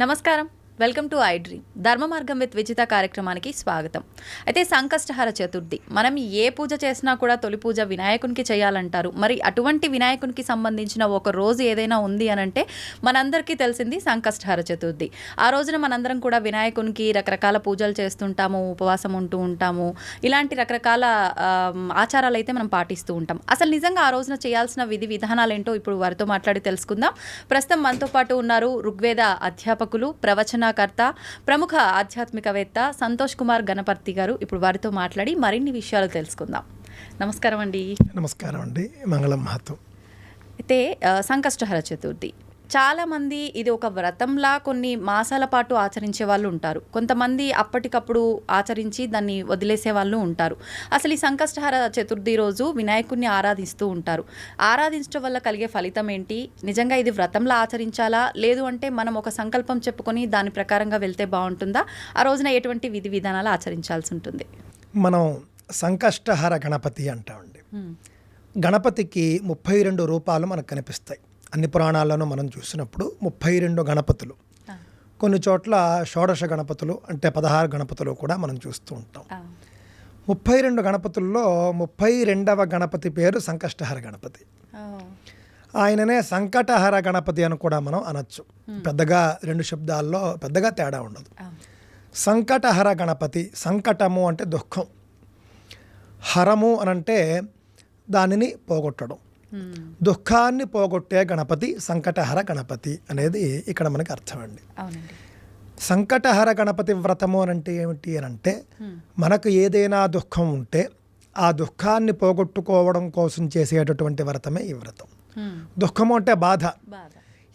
నమస్కారం. Welcome to iDream. ధర్మ మార్గం విత్ విజిత కార్యక్రమానికి స్వాగతం. అయితే సంకష్టహర చతుర్థి. మనం ఏ పూజ చేసినా కూడా తొలి పూజ వినాయకునికి చేయాలంటారు. మరి అటువంటి వినాయకునికి సంబంధించిన ఒక రోజు ఏదైనా ఉంది అని అంటే మనందరికీ తెలిసింది సంకష్టహర చతుర్థి. ఆ రోజున మనందరం కూడా వినాయకునికి రకరకాల పూజలు చేస్తుంటాము ఉపవాసం ఉంటూ ఉంటాము. ఇలాంటి రకరకాల ఆచారాలు అయితే మనం పాటిస్తూ ఉంటాం. అసలు నిజంగా ఆ రోజున చేయాల్సిన విధి విధానాలు ఏంటో ఇప్పుడు వారితో మాట్లాడి తెలుసుకుందాం. ప్రస్తుతం మనతో పాటు ఉన్నారు ఋగ్వేద అధ్యాపకులు ప్రవచన ప్రవచనకర్త ప్రముఖ ఆధ్యాత్మికవేత్త సంతోష్ కుమార్ గణపర్తి గారు ఇప్పుడు వారితో మాట్లాడి మరిన్ని విషయాలు తెలుసుకుందాం. నమస్కారం అండి. నమస్కారం అండి. మంగళం మహత్వం అయితే సంకష్టహర చతుర్థి. చాలామంది ఇది ఒక వ్రతంలా కొన్ని మాసాల పాటు ఆచరించే వాళ్ళు ఉంటారు. కొంతమంది అప్పటికప్పుడు ఆచరించి దాన్ని వదిలేసే వాళ్ళు ఉంటారు. అసలు ఈ సంకష్టహర చతుర్థి రోజు వినాయకుడిని ఆరాధిస్తూ ఉంటారు. ఆరాధించడం వల్ల కలిగే ఫలితం ఏంటి? నిజంగా ఇది వ్రతంలా ఆచరించాలా? లేదు అంటే మనం ఒక సంకల్పం చెప్పుకొని దాని ప్రకారంగా వెళ్తే బాగుంటుందా? ఆ రోజున ఎటువంటి విధి విధానాలు ఆచరించాల్సి ఉంటుంది? మనం సంకష్టహర గణపతి అంటామండి. గణపతికి ముప్పై రెండు రూపాలు మనకు కనిపిస్తాయి. అన్ని పురాణాల్లోనూ మనం చూసినప్పుడు ముప్పై రెండు గణపతులు. కొన్ని చోట్ల షోడశ గణపతులు అంటే పదహారు గణపతులు కూడా మనం చూస్తూ ఉంటాం. ముప్పై రెండు గణపతుల్లో ముప్పై రెండవ గణపతి పేరు సంకష్టహర గణపతి. ఆయననే సంకటహర గణపతి అని కూడా మనం అనొచ్చు. పెద్దగా రెండు శబ్దాల్లో పెద్దగా తేడా ఉండదు. సంకటహర గణపతి సంకటము అంటే దుఃఖం. హరము అనంటే దానిని పోగొట్టడం. దుఃఖాన్ని పోగొట్టే గణపతి సంకటహర గణపతి అనేది ఇక్కడ మనకి అర్థం అండి సంకటహర గణపతి వ్రతము అని అంటే ఏమిటి అని అంటే మనకు ఏదైనా దుఃఖం ఉంటే ఆ దుఃఖాన్ని పోగొట్టుకోవడం కోసం చేసేటటువంటి వ్రతమే ఈ వ్రతం. దుఃఖము అంటే బాధ.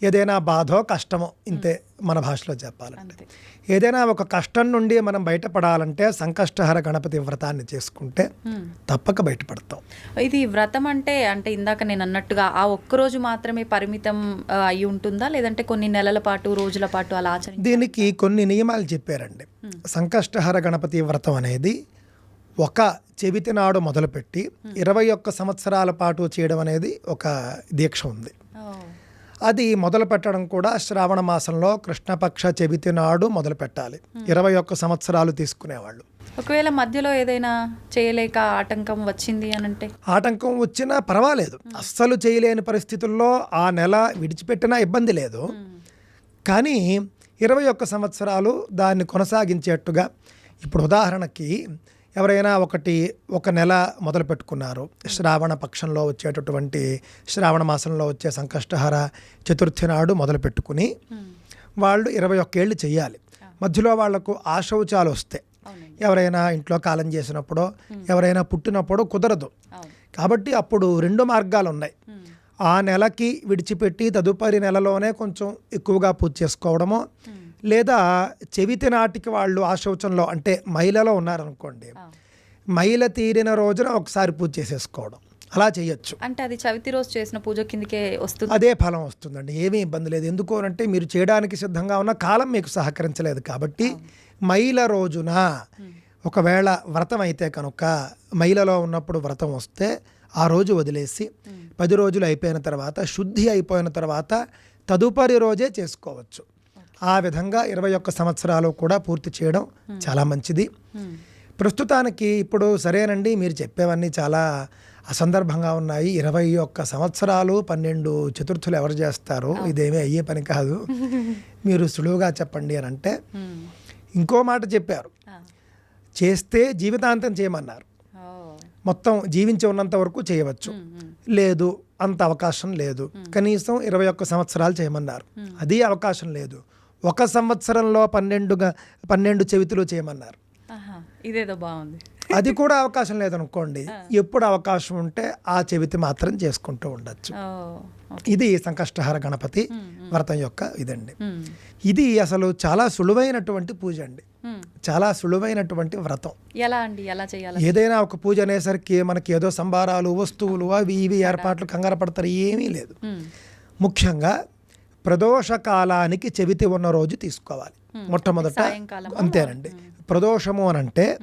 ఏదైనా బాధో కష్టమో ఇంతే మన భాషలో చెప్పాలంటే. ఏదైనా ఒక కష్టం నుండి మనం బయటపడాలంటే సంకష్టహర గణపతి వ్రతాన్ని చేసుకుంటే. తప్పక బయటపడతాం. ఇది వ్రతం అంటే అంటే ఇందాక నేను అన్నట్టుగా ఆ ఒక్క రోజు మాత్రమే పరిమితం అయి ఉంటుందా? లేదంటే కొన్ని నెలల పాటు రోజుల పాటు అలా ఆచరించి దీనికి కొన్ని నియమాలు చెప్పారండి. సంకష్టహర గణపతి వ్రతం అనేది ఒక చెవితి నాడు మొదలుపెట్టి ఇరవై ఒక్క సంవత్సరాల పాటు చేయడం అనేది ఒక దీక్ష ఉంది. అది మొదలు పెట్టడం కూడా శ్రావణ మాసంలో కృష్ణపక్ష చెవితి నాడు మొదలు పెట్టాలి. ఇరవై ఒక్క సంవత్సరాలు తీసుకునేవాళ్ళు. ఒకవేళ మధ్యలో ఏదైనా చేయలేక ఆటంకం వచ్చింది అని అంటే? ఆటంకం వచ్చినా పర్వాలేదు. అస్సలు చేయలేని పరిస్థితుల్లో ఆ నెల విడిచిపెట్టినా ఇబ్బంది లేదు. కానీ ఇరవై ఒక్క సంవత్సరాలు దాన్ని కొనసాగించేట్టుగా ఇప్పుడు ఉదాహరణకి ఎవరైనా ఒకటి ఒక నెల మొదలు పెట్టుకున్నారు శ్రావణ పక్షంలో వచ్చేటటువంటి శ్రావణ మాసంలో వచ్చే సంకష్టహర చతుర్థి నాడు మొదలు పెట్టుకుని వాళ్ళు ఇరవై ఒక్కేళ్ళు చెయ్యాలి. మధ్యలో వాళ్ళకు ఆశౌచాలు వస్తాయి ఎవరైనా ఇంట్లో కాలం చేసినప్పుడో ఎవరైనా పుట్టినప్పుడో కుదరదు. కాబట్టి అప్పుడు రెండు మార్గాలు ఉన్నాయి ఆ నెలకి విడిచిపెట్టి తదుపరి నెలలోనే కొంచెం ఎక్కువగా పూజ చేసుకోవడమో లేదా చెవితి నాటికి వాళ్ళు ఆ శౌచంలో అంటే మహిళలో ఉన్నారనుకోండి. మహిళ తీరిన రోజున ఒకసారి పూజ చేసేసుకోవడం. అలా చేయొచ్చు. అంటే అది చవితి రోజు చేసిన పూజ కిందకే వస్తుంది? అదే ఫలం వస్తుందండి. ఏమీ ఇబ్బంది లేదు. ఎందుకు అంటే మీరు చేయడానికి సిద్ధంగా ఉన్న కాలం మీకు సహకరించలేదు కాబట్టి మైల రోజున ఒకవేళ వ్రతం అయితే కనుక మైలలో ఉన్నప్పుడు వ్రతం వస్తే ఆ రోజు వదిలేసి పది రోజులు అయిపోయిన తర్వాత శుద్ధి అయిపోయిన తర్వాత తదుపరి రోజే చేసుకోవచ్చు. ఆ విధంగా ఇరవై ఒక్క సంవత్సరాలు కూడా పూర్తి చేయడం చాలా మంచిది. ప్రస్తుతానికి ఇప్పుడు సరేనండి మీరు చెప్పేవన్నీ చాలా అసందర్భంగా ఉన్నాయి. ఇరవై ఒక్క సంవత్సరాలు పన్నెండు చతుర్థులు ఎవరు చేస్తారు? ఇదేమీ అయ్యే పని కాదు. మీరు సులువుగా చెప్పండి అని అంటే ఇంకో మాట చెప్పారు. చేస్తే జీవితాంతం చేయమన్నారు. మొత్తం జీవించి ఉన్నంత వరకు చేయవచ్చు. లేదు అంత అవకాశం లేదు. కనీసం ఇరవై ఒక్క సంవత్సరాలు చేయమన్నారు. అది అవకాశం లేదు. ఒక సంవత్సరంలో పన్నెండుగా పన్నెండు చెవితులు చేయమన్నారు. ఇదేదో బాగుంది. అది కూడా అవకాశం లేదనుకోండి ఎప్పుడు అవకాశం ఉంటే ఆ చెవితి మాత్రం చేసుకుంటూ ఉండొచ్చు. ఇది సంకష్టహర గణపతి వ్రతం యొక్క ఇదండి. ఇది అసలు చాలా సులువైనటువంటి పూజ అండి. చాలా సులువైనటువంటి వ్రతం. ఎలా అండి? ఎలా చేయాలి? ఏదైనా ఒక పూజ అనేసరికి మనకి ఏదో సంబారాలు వస్తువులు అవి ఇవి ఏర్పాట్లు కంగారు పడతారు ఏమీ లేదు. ముఖ్యంగా ప్రదోష కాలానికి చెవితి ఉన్న రోజు తీసుకోవాలి. మొట్టమొదట? అంతేనండి. ప్రదోషము అని అంటే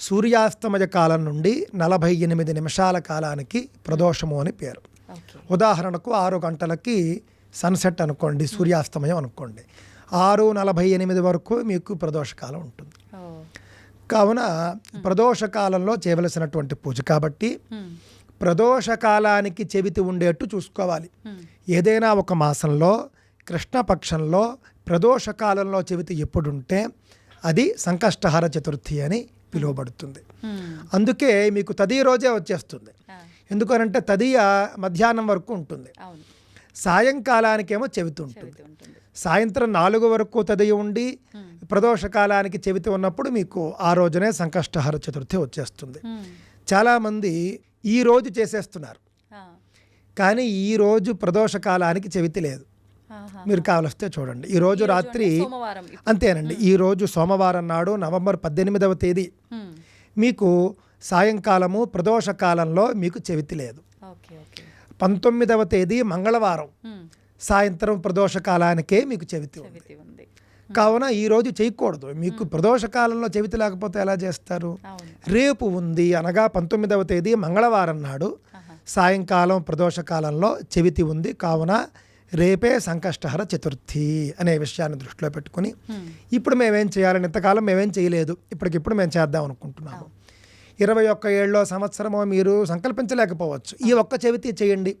సూర్యాస్తమయ కాలం నుండి నలభై ఎనిమిది నిమిషాల కాలానికి ప్రదోషము అని పేరు. ఉదాహరణకు ఆరు గంటలకి సన్సెట్ అనుకోండి సూర్యాస్తమయం అనుకోండి. ఆరు నలభై ఎనిమిది వరకు మీకు ప్రదోషకాలం ఉంటుంది. కావున ప్రదోష కాలంలో చేయవలసినటువంటి పూజ కాబట్టి ఉమ్. ప్రదోష కాలానికి చెవితి ఉండేట్టు చూసుకోవాలి. ఏదైనా ఒక మాసంలో కృష్ణపక్షంలో ప్రదోష కాలంలో చెవితి ఎప్పుడుంటే అది సంకష్టహార చతుర్థి అని పిలువబడుతుంది ఉమ్. అందుకే మీకు తది రోజే వచ్చేస్తుంది ఎందుకనంటే తదియ మధ్యాహ్నం వరకు ఉంటుంది సాయంకాలానికేమో చెవితి ఉంటుంది సాయంత్రం నాలుగు వరకు తదియ ఉండి ఉమ్. ప్రదోష కాలానికి చెవితి ఉన్నప్పుడు మీకు ఆ రోజునే సంకష్టహార చతుర్థి వచ్చేస్తుంది ఉమ్. చాలామంది ఈ రోజు చేసేస్తున్నారు. కానీ ఈ రోజు ప్రదోష కాలానికి చెవితి లేదు. మీరు కావలిస్తే చూడండి. ఈ రోజు రాత్రి అంతేనండి. ఈ రోజు సోమవారం నాడు నవంబర్ పద్దెనిమిదవ తేదీ. మీకు సాయంకాలము ప్రదోష కాలంలో మీకు చెవితి లేదు. పంతొమ్మిదవ తేదీ మంగళవారం. సాయంత్రం ప్రదోష కాలానికే మీకు చెవితి ఉంది. కావున ఈ రోజు చేయకూడదు. మీకు ప్రదోష కాలంలో చెవితి లేకపోతే ఎలా చేస్తారు? రేపు ఉంది అనగా పంతొమ్మిదవ తేదీ మంగళవారం నాడు. సాయంకాలం ప్రదోష కాలంలో చెవితి ఉంది. కావున రేపే సంకష్టహర చతుర్థి అనే విషయాన్ని దృష్టిలో పెట్టుకుని. ఇప్పుడు మేమేం చేయాలని ఇంతకాలం మేమేం చేయలేదు. ఇప్పటికిప్పుడు మేము చేద్దాం అనుకుంటున్నాము. ఇరవై ఒక్క ఏళ్ళలో సంవత్సరమో మీరు సంకల్పించలేకపోవచ్చు. ఈ ఒక్క చెవితి చేయండి.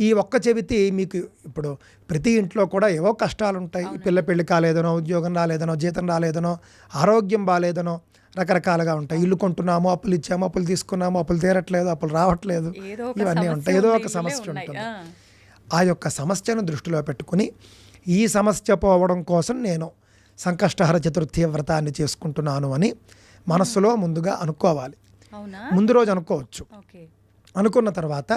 ఈ ఒక్క చెవితి మీకు ఇప్పుడు ప్రతి ఇంట్లో కూడా ఏవో కష్టాలు ఉంటాయి. పిల్ల పెళ్ళి కాలేదనో ఉద్యోగం రాలేదనో జీతం రాలేదనో ఆరోగ్యం బాగాలేదనో రకరకాలుగా ఉంటాయి. ఇల్లు కొంటున్నాము అప్పులు ఇచ్చాము అప్పులు తీసుకున్నాము అప్పులు తీరట్లేదు అప్పులు రావట్లేదు. ఇవన్నీ ఉంటాయి. ఏదో ఒక సమస్య. ఉంటుంది. ఆ. యొక్క సమస్యను దృష్టిలో పెట్టుకుని ఈ సమస్య పోవడం కోసం నేను సంకష్టహర చతుర్థి వ్రతాన్ని చేసుకుంటున్నాను అని మనస్సులో ముందుగా అనుకోవాలి ముందు రోజు అనుకోవచ్చు అనుకున్న తర్వాత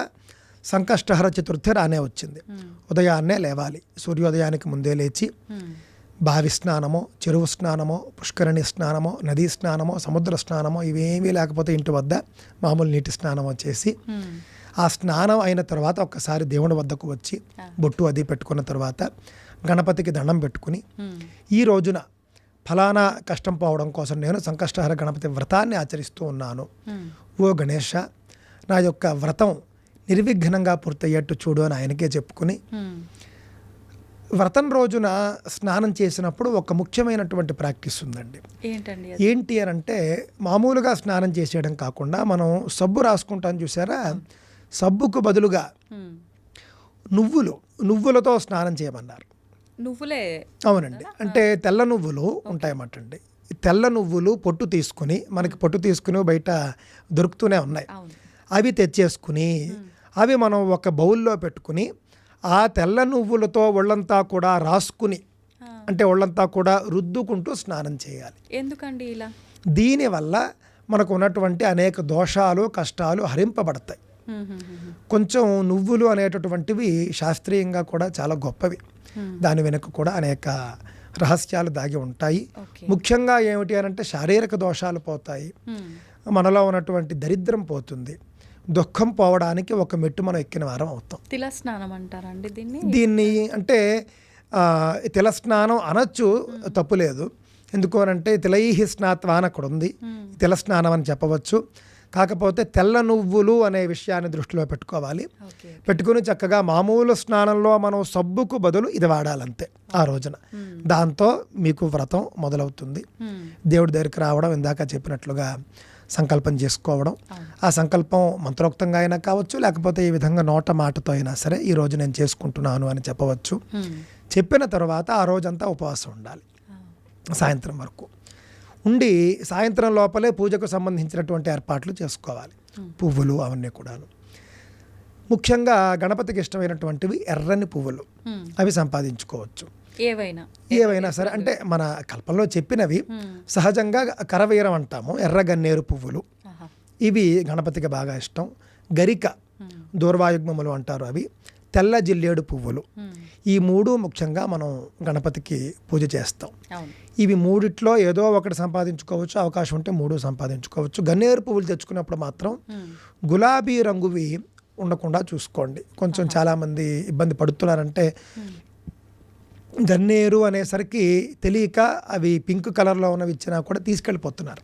సంకష్టహర చతుర్థి రానే వచ్చింది ఉమ్. ఉదయాన్నే లేవాలి సూర్యోదయానికి ముందే లేచి ఉమ్. బావి స్నానమో చెరువు స్నానమో పుష్కరిణి స్నానమో నదీ స్నానమో సముద్ర స్నానమో ఇవేమీ లేకపోతే ఇంటి వద్ద మామూలు నీటి స్నానమో చేసి. ఆ స్నానం అయిన తర్వాత ఒక్కసారి దేవుడి వద్దకు వచ్చి. బొట్టు అది పెట్టుకున్న తర్వాత గణపతికి దండం పెట్టుకుని. ఈ రోజున ఫలానా కష్టం పోవడం కోసం నేను సంకష్టహర గణపతి వ్రతాన్ని ఆచరిస్తూ ఉన్నాను. ఓ గణేష నా యొక్క వ్రతం నిర్విఘ్నంగా పూర్తయ్యేట్టు చూడు అని ఆయనకే చెప్పుకుని. వ్రతం రోజున స్నానం చేసినప్పుడు ఒక ముఖ్యమైనటువంటి ప్రాక్టీస్ ఉందండి ఏంటండి ఏంటి అని అంటే మామూలుగా స్నానం చేసేయడం కాకుండా మనం సబ్బు రాసుకుంటాం చూసారా సబ్బుకు బదులుగా. నువ్వులు నువ్వులతో స్నానం చేయమన్నారు. నువ్వులే. అవునండి. అంటే తెల్ల నువ్వులు ఉంటాయన్నమాట అండి తెల్ల నువ్వులు పొట్టు తీసుకుని మనకి పొట్టు తీసుకుని బయట దొరుకుతూనే ఉన్నాయి. అవి తెచ్చేసుకుని అవి మనం ఒక బౌల్లో పెట్టుకుని ఆ తెల్ల నువ్వులతో ఒళ్ళంతా కూడా రాసుకుని. అంటే ఒళ్ళంతా కూడా రుద్దుకుంటూ స్నానం చేయాలి. ఎందుకండి ఇలా? దీనివల్ల మనకు ఉన్నటువంటి అనేక దోషాలు కష్టాలు హరింపబడతాయి. కొంచెం నువ్వులు అనేటటువంటివి శాస్త్రీయంగా కూడా చాలా గొప్పవి. దాని వెనుక కూడా అనేక రహస్యాలు దాగి ఉంటాయి. ముఖ్యంగా ఏమిటి అని అంటే శారీరక దోషాలు పోతాయి. మనలో ఉన్నటువంటి దరిద్రం పోతుంది. దుఃఖం పోవడానికి ఒక మెట్టు మనం ఎక్కిన వారం అవుతాం. తిల స్నానం అంటారండి దీన్ని? దీన్ని అంటే తిల స్నానం అనొచ్చు తప్పులేదు. ఎందుకు అని అంటే తిలైహి స్నాత్వా అని అక్కడ ఉంది. తిల స్నానం అని చెప్పవచ్చు. కాకపోతే తెల్ల నువ్వులు అనే విషయాన్ని దృష్టిలో పెట్టుకోవాలి. పెట్టుకుని చక్కగా మామూలు స్నానంలో మనం సబ్బుకు బదులు ఇది వాడాలంతే ఆ రోజున. దాంతో మీకు వ్రతం మొదలవుతుంది. దేవుడి దగ్గరికి రావడం ఇందాక చెప్పినట్లుగా సంకల్పం చేసుకోవడం. ఆ సంకల్పం మంత్రోక్తంగా అయినా కావచ్చు లేకపోతే ఈ విధంగా నోట మాటతో అయినా సరే ఈ రోజు నేను చేసుకుంటున్నాను అని చెప్పవచ్చు. చెప్పిన తర్వాత ఆ రోజంతా ఉపవాసం ఉండాలి. సాయంత్రం వరకు. ఉండి సాయంత్రం లోపలే పూజకు సంబంధించినటువంటి ఏర్పాట్లు చేసుకోవాలి. పువ్వులు అవన్నీ కూడాను. ముఖ్యంగా గణపతికి ఇష్టమైనటువంటివి ఎర్రని పువ్వులు. అవి సంపాదించుకోవచ్చు. ఏవైనా. ఏవైనా సరే అంటే మన కల్పంలో చెప్పినవి. సహజంగా కరవీరం అంటాము ఎర్ర గన్నేరు పువ్వులు. ఇవి గణపతికి బాగా ఇష్టం. గరిక. దూర్వాయుగ్మములు అంటారు అవి. తెల్ల జిల్లేడు పువ్వులు. ఈ మూడు ముఖ్యంగా మనం గణపతికి పూజ చేస్తాం. ఇవి మూడిట్లో ఏదో ఒకటి సంపాదించుకోవచ్చు అవకాశం ఉంటే మూడు సంపాదించుకోవచ్చు. గన్నేరు పువ్వులు తెచ్చుకున్నప్పుడు మాత్రం. గులాబీ రంగువి ఉండకుండా చూసుకోండి. కొంచెం చాలామంది ఇబ్బంది పడుతున్నారంటే గన్నేరు అనేసరికి తెలియక అవి పింక్ కలర్లో ఉన్నవి ఇచ్చినా కూడా తీసుకెళ్ళిపోతున్నారు.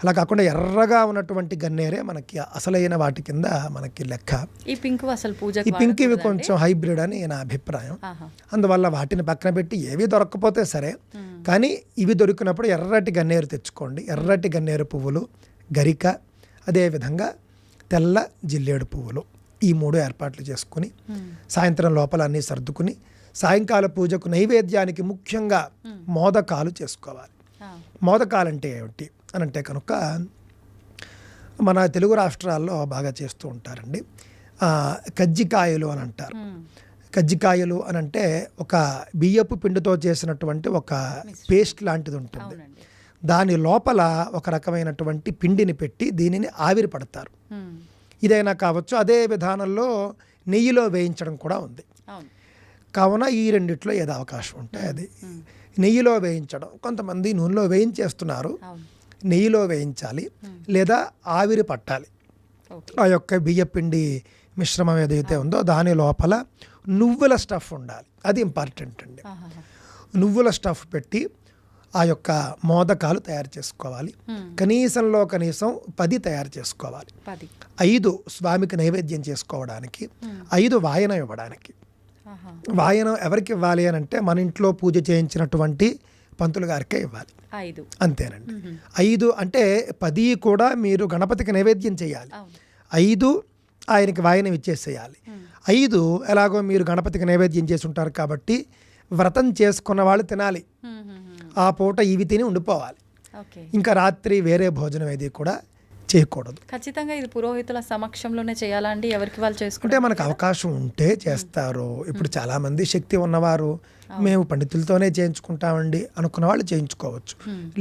అలా కాకుండా ఎర్రగా ఉన్నటువంటి గన్నేరే మనకి అసలైన వాటి కింద మనకి లెక్క. ఈ పింక్ అసలు ఈ పూజకి పింక్ ఇవి కొంచెం హైబ్రిడ్ అని నా అభిప్రాయం. అందువల్ల వాటిని పక్కన పెట్టి ఏవి దొరకకపోతే సరే కానీ ఇవి దొరికినప్పుడు ఎర్రటి గన్నేరు తెచ్చుకోండి. ఎర్రటి గన్నేరు పువ్వులు గరిక అదేవిధంగా తెల్ల జిల్లేడు పువ్వులు ఈ మూడు ఏర్పాట్లు చేసుకుని సాయంత్రం లోపల అన్నీ సర్దుకుని సాయంకాల పూజకు నైవేద్యానికి ముఖ్యంగా మోదకాలు చేసుకోవాలి. మోదకాలంటే ఏమిటి అని అంటే కనుక మన తెలుగు రాష్ట్రాల్లో బాగా చేస్తూ ఉంటారండి. కజ్జికాయలు అని అంటారు. కజ్జికాయలు అని అంటే ఒక బియ్యపు పిండితో చేసినటువంటి ఒక పేస్ట్ లాంటిది ఉంటుంది. దాని లోపల ఒక రకమైనటువంటి పిండిని పెట్టి దీనిని ఆవిరి పడతారు. ఇదైనా కావచ్చు అదే విధానంలో నెయ్యిలో వేయించడం కూడా ఉంది. కావున ఈ రెండిట్లో ఏదో అవకాశం ఉంటే అది. నెయ్యిలో వేయించడం. కొంతమంది నూనెలో వేయించేస్తున్నారు. నెయ్యిలో వేయించాలి లేదా ఆవిరి పట్టాలి. ఆ యొక్క బియ్యపిండి మిశ్రమం ఏదైతే ఉందో దాని లోపల నువ్వుల స్టఫ్ ఉండాలి. అది ఇంపార్టెంట్ అండి. నువ్వుల స్టఫ్ పెట్టి ఆ యొక్క మోదకాలు తయారు చేసుకోవాలి. కనీసంలో కనీసం పది తయారు చేసుకోవాలి. ఐదు స్వామికి నైవేద్యం చేసుకోవడానికి ఐదు వాయనం ఇవ్వడానికి. వాయనం ఎవరికి ఇవ్వాలి అని అంటే మన ఇంట్లో పూజ చేయించినటువంటి పంతులు గారికే ఇవ్వాలి. ఐదు. అంతేనండి. ఐదు అంటే పది కూడా మీరు గణపతికి నైవేద్యం చేయాలి. ఐదు ఆయనకి వాయనం ఇచ్చేసేయాలి. ఐదు ఎలాగో మీరు గణపతికి నైవేద్యం చేసి ఉంటారు కాబట్టి వ్రతం చేసుకున్న వాళ్ళు తినాలి. ఆ పూట ఇవి తిని ఉండిపోవాలి. ఇంకా రాత్రి వేరే భోజనం ఏది కూడా చేయకూడదు. ఖచ్చితంగా ఇది పురోహితుల సమక్షంలోనే చేయాలా అండి? ఎవరికి వాళ్ళు చేసుకుంటే మనకు అవకాశం ఉంటే చేస్తారు. ఇప్పుడు చాలా మంది శక్తి ఉన్నవారు మేము పండితులతోనే చేయించుకుంటామండి అనుకున్న వాళ్ళు చేయించుకోవచ్చు.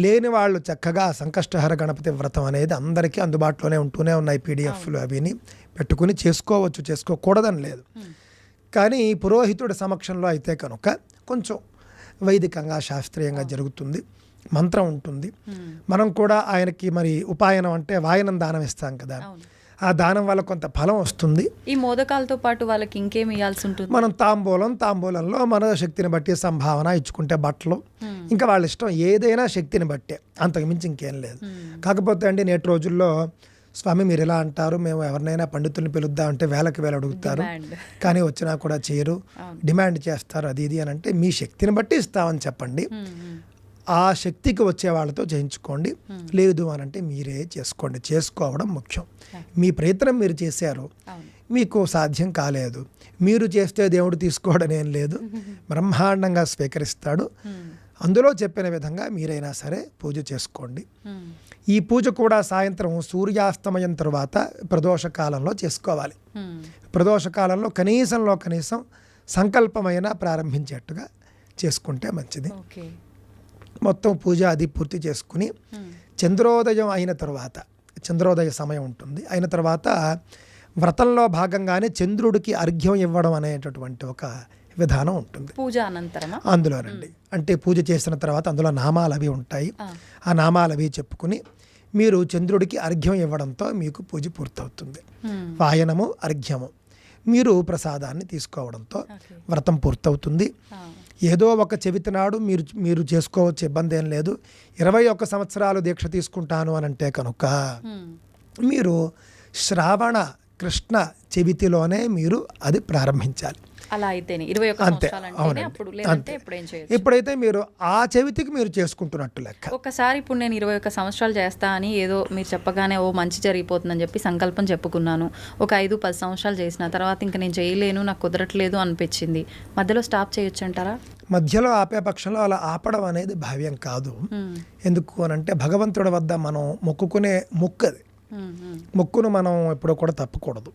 లేని వాళ్ళు చక్కగా సంకష్టహర గణపతి వ్రతం అనేది అందరికీ అందుబాటులోనే ఉంటూనే ఉన్నాయి పీడిఎఫ్లు అవిని. పెట్టుకుని చేసుకోవచ్చు చేసుకోకూడదని లేదు. కానీ పురోహితుడి సమక్షంలో అయితే కనుక కొంచెం వైదికంగా శాస్త్రీయంగా జరుగుతుంది. మంత్రం ఉంటుంది. మనం కూడా ఆయనకి మరి ఉపాయనం అంటే వాయనం దానం ఇస్తాం కదా. ఆ దానం వల్ల కొంత ఫలం వస్తుంది. ఈ మోదకాలతో పాటు వాళ్ళకి ఇంకేం ఇవ్వాల్సి ఉంటుంది? మనం తాంబూలం తాంబూలంలో మన శక్తిని బట్టి సంభావన ఇచ్చుకుంటే బట్టలు. ఇంకా వాళ్ళ ఇష్టం ఏదైనా శక్తిని బట్టే. అంతకు మించి ఇంకేం లేదు. కాకపోతే అండి నేటి రోజుల్లో స్వామి మీరు ఎలా అంటారు మేము ఎవరినైనా పండితుల్ని పిలుద్దాం అంటే వేలకు వేలు అడుగుతారు. కానీ వచ్చినా కూడా చేయరు. డిమాండ్ చేస్తారు అది ఇది అని అంటే మీ శక్తిని బట్టి ఇస్తామని చెప్పండి. ఆ శక్తికి వచ్చే వాళ్ళతో చేయించుకోండి లేదు అని అంటే మీరే చేసుకోండి. చేసుకోవడం ముఖ్యం. మీ ప్రయత్నం మీరు చేశారు. మీకు సాధ్యం కాలేదు. మీరు చేస్తే దేవుడు తీసుకోవడం ఏం లేదు. బ్రహ్మాండంగా స్వీకరిస్తాడు. అందులో చెప్పిన విధంగా మీరైనా సరే పూజ చేసుకోండి. ఉమ్, ఈ పూజ కూడా సాయంత్రం సూర్యాస్తమయం తరువాత ప్రదోష కాలంలో చేసుకోవాలి. ప్రదోష కాలంలో కనీసంలో కనీసం సంకల్పమైన ప్రారంభించేట్టుగా చేసుకుంటే మంచిది. ఓకే మొత్తం పూజ అది పూర్తి చేసుకుని ఉమ్, చంద్రోదయం అయిన తర్వాత చంద్రోదయ సమయం ఉంటుంది. అయిన తర్వాత వ్రతంలో భాగంగానే చంద్రుడికి అర్ఘ్యం ఇవ్వడం అనేటటువంటి ఒక విధానం ఉంటుంది. పూజ అనంతరమా? అందులోనండి అంటే పూజ చేసిన తర్వాత అందులో నామాలు అవి ఉంటాయి. ఆ, నామాలు అవి చెప్పుకుని మీరు చంద్రుడికి అర్ఘ్యం ఇవ్వడంతో మీకు పూజ పూర్తవుతుంది. ఉమ్, వాయనము అర్ఘ్యము మీరు ప్రసాదాన్ని తీసుకోవడంతో వ్రతం పూర్తవుతుంది. ఏదో ఒక చెవితి నాడు మీరు మీరు చేసుకోవచ్చు ఇబ్బంది ఏం లేదు. ఇరవై ఒక్క సంవత్సరాలు దీక్ష తీసుకుంటాను అని అంటే కనుక మీరు శ్రావణ కృష్ణ చెవితిలోనే మీరు అది ప్రారంభించాలి. అలా అయితేనే. ఇరవై ఒక్క అంతే. సంవత్సరాలు అప్పుడు లేదంటే ఇప్పుడు ఏం చేయొచ్చు. ఎప్పుడైతే మీరు ఆ చెవితికి మీరు చేసుకుంటున్నట్టు లెక్క. ఒకసారి ఇప్పుడు నేను ఇరవై ఒక్క సంవత్సరాలు చేస్తా అని ఏదో మీరు చెప్పగానే ఓ మంచి జరిగిపోతుందని చెప్పి సంకల్పం చెప్పుకున్నాను. ఒక ఐదు పది సంవత్సరాలు చేసిన తర్వాత ఇంకా నేను చేయలేను నాకు కుదరట్లేదు అనిపించింది. మధ్యలో స్టాప్ చేయొచ్చు అంటారా మధ్యలో ఆపే పక్షంలో అలా ఆపడం అనేది భావ్యం కాదు. ఎందుకు అని అంటే భగవంతుడి వద్ద మనం మొక్కుకునే మొక్కు అది మొక్కును మనం ఎప్పుడూ కూడా తప్పకూడదు.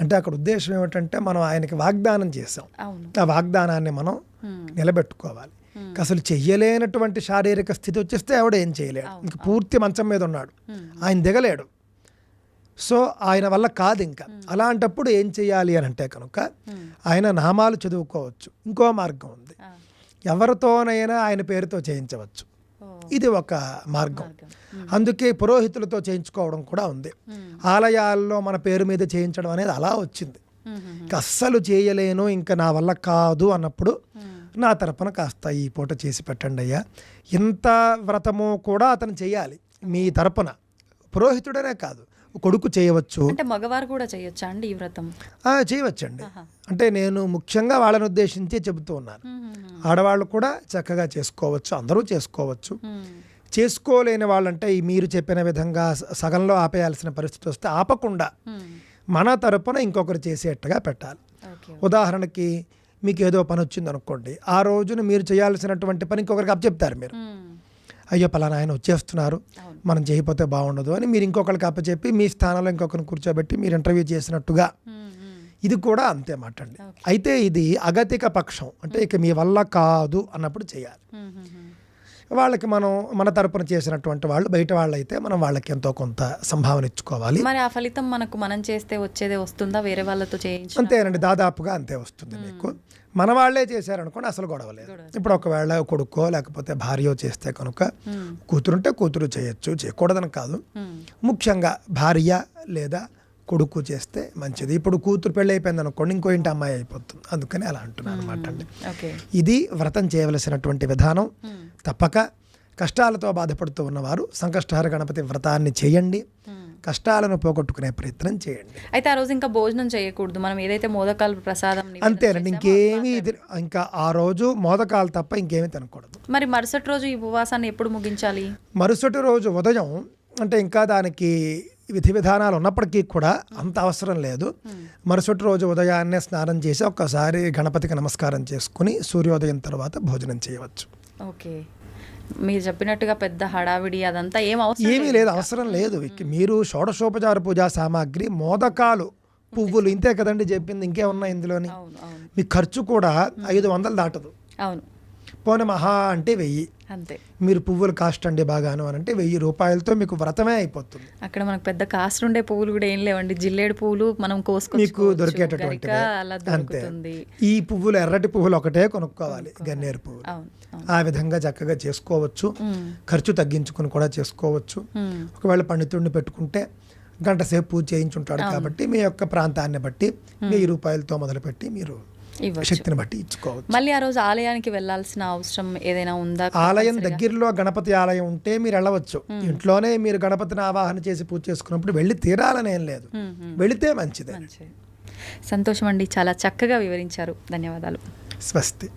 అంటే అక్కడ ఉద్దేశం ఏమిటంటే మనం ఆయనకి వాగ్దానం చేసాం ఆ వాగ్దానాన్ని మనం నిలబెట్టుకోవాలి. అసలు చెయ్యలేనటువంటి శారీరక స్థితి వచ్చేస్తే ఆవిడ ఏం చేయలేడు. ఇంక పూర్తి మంచం మీద ఉన్నాడు. ఆయన దిగలేడు. సో ఆయన వల్ల కాదు ఇంకా అలాంటప్పుడు ఏం చేయాలి అని అంటే కనుక ఆయన నామాలు చదువుకోవచ్చు. ఇంకో మార్గం ఉంది. ఎవరితోనైనా ఆయన పేరుతో చేయించవచ్చు. ఇది ఒక మార్గం. అందుకే పురోహితులతో చేయించుకోవడం కూడా ఉంది. ఆలయాల్లో మన పేరు మీద చేయించడం అనేది అలా వచ్చింది. అస్సలు చేయలేను ఇంకా నా వల్ల కాదు అన్నప్పుడు నా తరపున కాస్త ఈ పూట చేసి పెట్టండి అయ్యా. ఇంత వ్రతము కూడా అతను చేయాలి మీ తరపున. పురోహితుడనే కాదు. కొడుకు చేయవచ్చు. అంటే మగవారు కూడా చేయొచ్చా అండి ఈ వ్రతం? చేయవచ్చండి. అంటే నేను ముఖ్యంగా వాళ్ళని ఉద్దేశించి చెబుతూ ఉన్నాను. ఆడవాళ్ళు కూడా చక్కగా చేసుకోవచ్చు అందరూ చేసుకోవచ్చు. చేసుకోలేని వాళ్ళంటే ఈ మీరు చెప్పిన విధంగా సగంలో ఆపేయాల్సిన పరిస్థితి వస్తే ఆపకుండా మన తరపున ఇంకొకరు చేసేట్టుగా పెట్టాలి. ఉదాహరణకి మీకు ఏదో పని వచ్చింది అనుకోండి ఆ రోజున మీరు చేయాల్సినటువంటి పని ఇంకొకరికి అప్పచెప్తారు మీరు. అయ్యో పలానా ఆయన వచ్చేస్తున్నారు. మనం చేయకపోతే బాగుండదు అని మీరు ఇంకొకరికి అప్పచెప్పి మీ స్థానంలో ఇంకొకరిని కూర్చోబెట్టి మీరు ఇంటర్వ్యూ చేసినట్టుగా. ఇది కూడా అంతే మాట అండి అయితే ఇది అగతిక పక్షం. అంటే ఇక మీ వల్ల కాదు అన్నప్పుడు చేయాలి. వాళ్ళకి మనం మన తరపున చేసినటువంటి వాళ్ళు బయట వాళ్ళు అయితే మనం వాళ్ళకి ఎంతో కొంత సంభావన ఇచ్చుకోవాలి. మరి ఆ ఫలితం మనకు మనం చేస్తే వచ్చేదే వస్తుందా? వేరే వాళ్ళతో చేయించి అంతేనండి. దాదాపుగా అంతే వస్తుంది మీకు. మన వాళ్ళే చేశారనుకోండి అసలు గొడవ లేదు. ఇప్పుడు ఒకవేళ కొడుకో లేకపోతే భార్యో చేస్తే కనుక కూతురుంటే కూతురు చేయొచ్చు చేయకూడదని కాదు. ముఖ్యంగా భార్య లేదా కొడుకు చేస్తే మంచిది. ఇప్పుడు కూతురు పెళ్ళి అయిపోయింది అనుకోండి ఇంకో ఇంటి అమ్మాయి అయిపోతుంది. అందుకని అలా అంటున్నాను అనమాట అండి. ఇది వ్రతం చేయవలసినటువంటి విధానం. తప్పక కష్టాలతో బాధపడుతూ ఉన్నవారు సంకష్టహర గణపతి వ్రతాన్ని చేయండి. కష్టాలను పోగొట్టుకునే ప్రయత్నం చేయండి. అయితే ఆ రోజు ఇంకా భోజనం చేయకూడదు. మనం ఏదైతే మోదకాలు ప్రసాదం అంతేనండి ఇంకేమీ ఇంకా ఆ రోజు మోదకాలు తప్ప ఇంకేమీ తినకూడదు. మరి మరుసటి రోజు ఈ ఉపవాసాన్ని ఎప్పుడు ముగించాలి? మరుసటి రోజు ఉదయం అంటే ఇంకా దానికి విధి విధానాలు ఉన్నప్పటికీ కూడా అంత అవసరం లేదు. మరుసటి రోజు ఉదయాన్నే స్నానం చేసి ఒక్కసారి గణపతికి నమస్కారం చేసుకుని సూర్యోదయం తర్వాత భోజనం చేయవచ్చు. ఓకే. మీరు చెప్పినట్టుగా పెద్ద హడావిడి అదంతా ఏం అవసరం ఏమీ లేదు అవసరం లేదు. ఇక మీరు షోడశోపచార పూజా సామాగ్రి మోదకాలు పువ్వులు ఇంతే కదండి చెప్పింది ఇంకేమున్నా ఇందులోని? అవును అవును. మీ ఖర్చు కూడా ఐదు వందలు దాటదు. అవును. పోనీ మహా అంటే వెయ్యి. అంతే. మీరు పువ్వులు కాస్ట్ అండి బాగాను అని అంటే వెయ్యి రూపాయలతో మీకు వ్రతమే అయిపోతుంది. అక్కడ మనకు పెద్ద కాస్ట్ ఉండే పువ్వులు కూడా ఏం లేవండి. జిల్లేడు పువ్వులు మనం మీకు కోసుకొచ్చుకోవచ్చు. దొరికేటటువంటి అంతే. ఈ పువ్వులు ఎర్రటి పువ్వులు ఒకటే కొనుక్కోవాలి గన్నేరు పువ్వులు. ఆ విధంగా చక్కగా చేసుకోవచ్చు. ఖర్చు తగ్గించుకుని కూడా చేసుకోవచ్చు. ఒకవేళ పండితుడిని పెట్టుకుంటే గంట సేపు పూజ చేయించుంటాడు కాబట్టి మీ యొక్క ప్రాంతాన్ని బట్టి వెయ్యి రూపాయలతో మొదలుపెట్టి మీరు శక్తిని బట్టి ఇచ్చుకోవచ్చు. మళ్ళీ ఆ రోజు ఆలయానికి వెళ్ళాల్సిన అవసరం ఏదైనా ఉందా? ఆలయం దగ్గరలో గణపతి ఆలయం ఉంటే మీరు వెళ్ళవచ్చు. ఇంట్లోనే మీరు గణపతిని ఆవాహన చేసి పూజ చేసుకున్నప్పుడు వెళ్ళి తీరాలని ఏం లేదు. వెళితే మంచిదే. మంచిది. సంతోషం అండి చాలా చక్కగా వివరించారు. ధన్యవాదాలు. స్వస్తి.